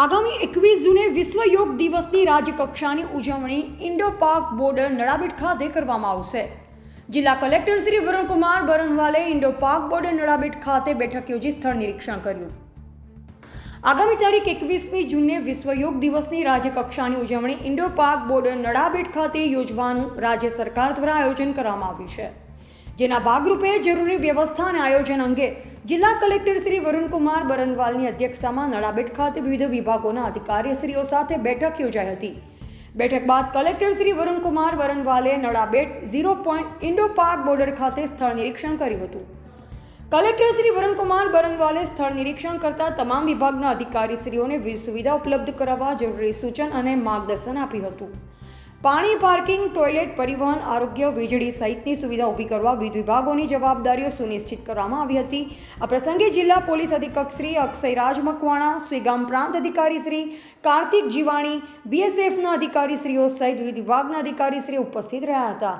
આગામી એકવીસ જૂને વિશ્વ યોગ દિવસની રાજ્યકક્ષાની ઉજવણી ઇન્ડો પાર્ક બોર્ડર નડાબેટ ખાતે કરવામાં આવશે. જિલ્લા કલેક્ટર શ્રી વરુણકુમાર બરનવાલે ઇન્ડો પાર્ક બોર્ડર નડાબેટ ખાતે બેઠક યોજી સ્થળ નિરીક્ષણ કર્યું. આગામી તારીખ એકવીસમી જૂને વિશ્વ યોગ દિવસની રાજ્યકક્ષાની ઉજવણી ઇન્ડો પાર્ક બોર્ડર નડાબેટ ખાતે યોજવાનું રાજ્ય સરકાર દ્વારા આયોજન કરવામાં આવ્યું છે. જેના ભાગરૂપે જરૂરી વ્યવસ્થા અને આયોજન અંગે જિલ્લા કલેક્ટર શ્રી વરુણકુમાર બરનવાલની અધ્યક્ષતામાં નડાબેટ ખાતે વિવિધ વિભાગોના અધિકારીશ્રીઓ સાથે બેઠક યોજાઈ હતી. બેઠક બાદ collector Shri Varunkumar બરનવાલે Nadabet zero point Indo Pak border ખાતે સ્થળ નિરીક્ષણ કર્યું હતું. કલેક્ટર શ્રી વરુણકુમાર બરંગવાલે સ્થળ નિરીક્ષણ કરતા તમામ વિભાગના અધિકારીશ્રીઓને વિવિધ સુવિધા ઉપલબ્ધ કરાવવા જરૂરી સૂચન અને માર્ગદર્શન આપ્યું હતું. પાણી, પાર્કિંગ, ટોયલેટ, પરિવહન, આરોગ્ય, વીજળી સહિતની સુવિધા ઊભી કરવા વિવિધ વિભાગોની જવાબદારીઓ સુનિશ્ચિત કરવામાં આવી હતી. આ પ્રસંગે જિલ્લા પોલીસ અધિક્ષક શ્રી અક્ષયરાજ મકવાણા સ્વીગામ પ્રાંત અધિકારી શ્રી કાર્તિક જીવાણી બીએસએફના અધિકારીશ્રીઓ સહિત વિવિધ વિભાગના અધિકારીશ્રીઓ ઉપસ્થિત રહ્યા હતા.